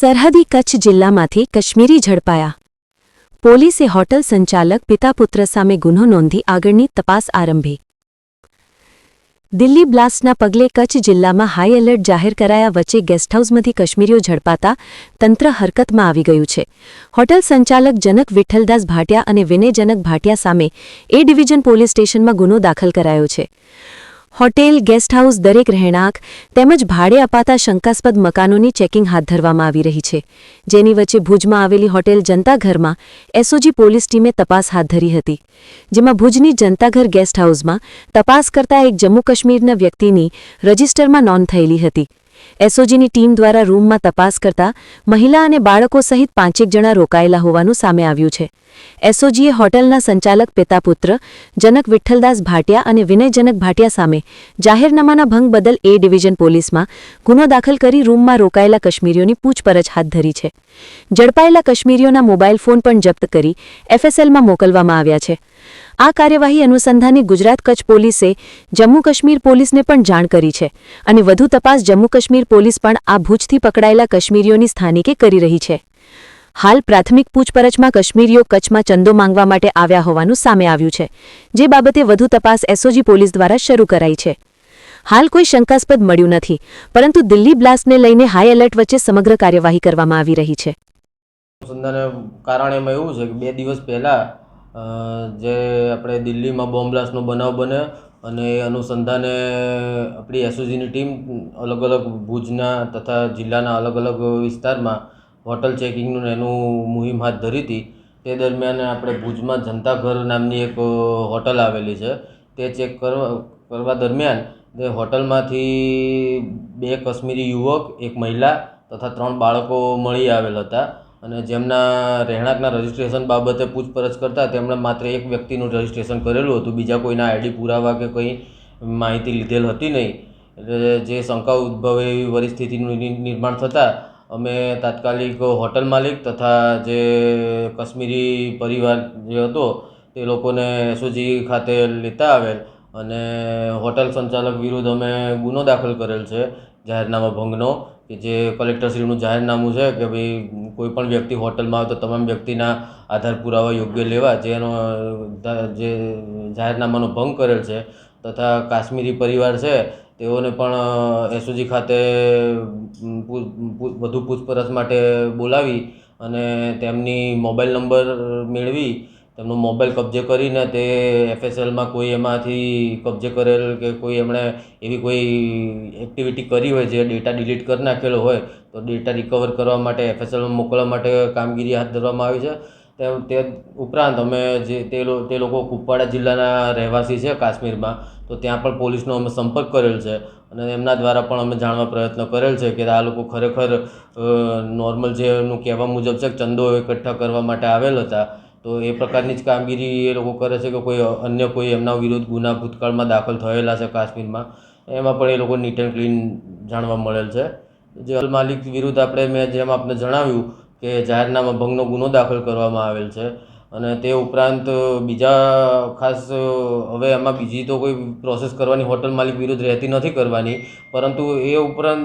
સરહદી કચ્છ જિલ્લામાંથી કશ્મીરી ઝડપાયા. પોલીસે હોટલ સંચાલક પિતાપુત્ર સામે ગુનો નોંધી આગળની તપાસ આરંભી. દિલ્હી બ્લાસ્ટના પગલે કચ્છ જિલ્લામાં હાઈ એલર્ટ જાહેર કરાયા વચ્ચે ગેસ્ટહાઉસમાંથી કશ્મીરીઓ ઝડપાતા તંત્ર હરકતમાં આવી ગયું છે. હોટલ સંચાલક જનક વિઠ્ઠલદાસ ભાટિયા અને વિનયજનક ભાટિયા સામે એ ડિવિઝન પોલીસ સ્ટેશનમાં ગુનો દાખલ કરાયો છે. હોટેલ, ગેસ્ટ હાઉસ, દરેક રહેણાંક તેમજ ભાડે અપાતા શંકાસ્પદ મકાનોની ચેકિંગ હાથ ધરવામાં આવી રહી છે. જેની વચ્ચે ભુજમાં આવેલી હોટેલ જનતાઘરમાં એસઓજી પોલીસ ટીમે તપાસ હાથ ધરી હતી. જેમાં ભુજની જનતાઘર ગેસ્ટ હાઉસમાં તપાસ કરતા એક જમ્મુ કાશ્મીરના વ્યક્તિની રજિસ્ટરમાં નોંધ થયેલી હતી. એસઓજીની ટીમ દ્વારા રૂમમાં તપાસ કરતા મહિલા અને બાળકો સહિત પાંચેક જણા રોકાયેલા હોવાનું સામે આવ્યું છે. એસઓજીએ હોટલના સંચાલક પિતા પુત્ર જનક વિઠ્ઠલદાસ ભાટિયા અને વિનયજનક ભાટિયા સામે જાહેરનામાના ભંગ બદલ એ ડિવિઝન પોલીસમાં ગુનો દાખલ કરી રૂમમાં રોકાયેલા કશ્મીરીઓની પૂછપરછ હાથ ધરી છે. ઝડપાયેલા કશ્મીરીઓના મોબાઈલ ફોન પણ જપ્ત કરી એફએસએલમાં મોકલવામાં આવ્યા છે. આ કાર્યવાહી અનુસંધાને ગુજરાત કચ્છ પોલીસે જમ્મુ કાશ્મીર પોલીસને પણ જાણ કરી છે અને વધુ તપાસ જમ્મુ કાશ્મીર પોલીસ પણ આ ભૂજથી પકડાયેલા કશ્મીરીઓની સ્થાનિકે કરી રહી છે. હાલ પ્રાથમિક પૂછપરછમાં કાશ્મીરીઓ કચ્છમાં ચંદો માંગવા માટે આવ્યા હોવાનું સામે આવ્યું છે, જે બાબતે વધુ તપાસ એસઓજી પોલીસ દ્વારા શરૂ કરાઈ છે. હાલ કોઈ શંકાસ્પદ મળ્યું નથી, પરંતુ દિલ્હી બ્લાસ્ટને લઈને હાઈ એલર્ટ વચ્ચે સમગ્ર કાર્યવાહી કરવામાં આવી રહી છે. કારણ એમાં એવું છે કે બે દિવસ પહેલાં જે આપણે દિલ્હીમાં બોમ્બ બ્લાસ્ટનો બનાવ બન્યો અને એ અનુસંધાને આપણી એસઓજીની ટીમ અલગ અલગ ભુજના તથા જિલ્લાના અલગ અલગ વિસ્તારમાં હોટલ ચેકિંગનું એનું મુહિમ હાથ ધરી હતી. તે દરમિયાન આપણે ભુજમાં જનતાઘર નામની એક હોટલ આવેલી છે. તે ચેક કરવા કરવા દરમિયાન તે હોટલમાંથી બે કાશ્મીરી યુવક, એક મહિલા તથા ત્રણ બાળકો મળી આવેલ હતા. અને જેમના રહેણાંકના રજિસ્ટ્રેશન બાબતે પૂછપરછ કરતા તેમણે માત્ર એક વ્યક્તિનું રજિસ્ટ્રેશન કરેલું હતું. બીજા કોઈના આઈડી પુરાવા કે કંઈ માહિતી લીધેલ હતી નહીં. એટલે જે શંકા ઉદ્ભવે એવી પરિસ્થિતિનું નિર્માણ થતાં અમે તાત્કાલિક હોટલ માલિક તથા જે કાશ્મીરી પરિવાર જે હતો તે લોકોને એસઓજી ખાતે લેતા આવેલ અને હોટલ સંચાલક વિરુદ્ધ અમે ગુનો દાખલ કરેલ છે, જાહેરનામા ભંગનો. કે જે કલેક્ટરશ્રીનું જાહેરનામું છે કે ભાઈ કોઈ પણ વ્યક્તિ હોટલમાં આવે તો તમામ વ્યક્તિના આધાર પુરાવા યોગ્ય લેવા જેનો જે જાહેરનામાનો ભંગ કરેલ છે તથા કાશ્મીરી પરિવાર છે તેઓને પણ એસઓજી ખાતે વધુ પૂછપરછ માટે બોલાવી અને તેમની મોબાઈલ નંબર મેળવી તેમનો મોબાઈલ કબજે કરીને તે એફએસએલમાં કોઈ એમાંથી કબજે કરેલ કે કોઈ એમણે એવી કોઈ એક્ટિવિટી કરી હોય જે ડેટા ડિલીટ કરી નાખેલો હોય, તો ડેટા રિકવર કરવા માટે એફએસએલમાં મોકલવા માટે કામગીરી હાથ ધરવામાં આવી છે. તે તે ઉપરાંત અમે જે, તે તે લોકો કુપવાડા જિલ્લાના રહેવાસી છે કાશ્મીરમાં, તો ત્યાં પણ પોલીસનો અમે સંપર્ક કરેલ છે અને એમના દ્વારા પણ અમે જાણવા પ્રયત્ન કરેલ છે કે આ લોકો ખરેખર નોર્મલ જે એમનું કહેવા મુજબ છે ચંદો એકઠા કરવા માટે આવેલ હતા. તો એ પ્રકારની જ કામગીરી એ લોકો કરે છે કે કોઈ અન્ય કોઈ એમના વિરુદ્ધ ગુના ભૂતકાળમાં દાખલ થયેલા છે કાશ્મીરમાં, એમાં પણ એ લોકો નીટ એન્ડ ક્લીન જાણવા મળેલ છે. જે અલ માલિક વિરુદ્ધ આપણે મેં જેમ આપને જણાવ્યું કે જાહેરનામા ભંગનો ગુનો દાખલ કરવામાં આવેલ છે અને તે ઉપરાંત બીજા ખાસ, હવે એમાં બીજી તો કોઈ પ્રોસેસ કરવાની હોટલ માલિક વિરુદ્ધ રહેતી નથી કરવાની, પરંતુ એ ઉપરાંત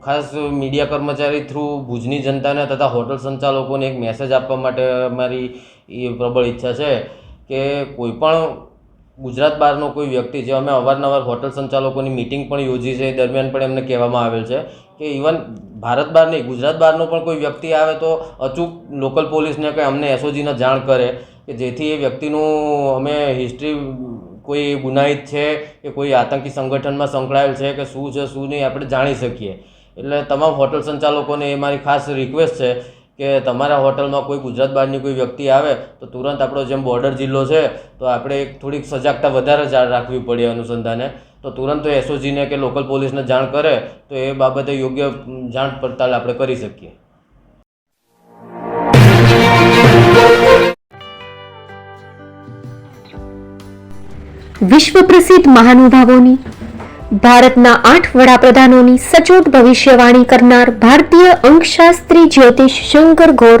ખાસ મીડિયા કર્મચારી થ્રુ ભુજની જનતાને તથા હોટલ સંચાલકોને એક મેસેજ આપવા માટે મારી એ પ્રબળ ઈચ્છા છે કે કોઈ પણ ગુજરાત બહારનો કોઈ વ્યક્તિ, જે અમે અવારનવાર હોટલ સંચાલકોની મિટિંગ પણ યોજી છે, એ દરમિયાન પણ એમને કહેવામાં આવેલ છે કે ઇવન ભારત બહાર નહીં ગુજરાત બહારનો પણ કોઈ વ્યક્તિ આવે તો અચૂક લોકલ પોલીસને કે અમને એસઓજીને જાણ કરે કે જેથી એ વ્યક્તિનું અમે હિસ્ટ્રી કોઈ ગુનાહિત છે કે કોઈ આતંકી સંગઠનમાં સંકળાયેલ છે કે શું છે, શું નહીં, આપણે જાણી શકીએ. એટલે તમામ હોટલ સંચાલકોને એ મારી ખાસ રિક્વેસ્ટ છે કે તમારા હોટલમાં કોઈ ગુજરાત બહારની કોઈ વ્યક્તિ આવે તો તુરંત આપણો જેમ બોર્ડર જિલ્લો છે તો આપણે એક થોડીક સજાગતા વધારે રાખવી પડે અનુસંધાને. તો તુરંત એસઓજીને કે લોકલ પોલીસને જાણ કરે, તો એ બાબતે યોગ્ય જાણ પડતાલ આપણે કરી શકીએ. વિશ્વ પ્રસિદ્ધ મહાનુભાવોની, ભારતના આઠ વડાપ્રધાનોની સચોટ ભવિષ્યવાણી કરનાર ભારતીય અંકશાસ્ત્રી જ્યોતિષ શંકર ગોર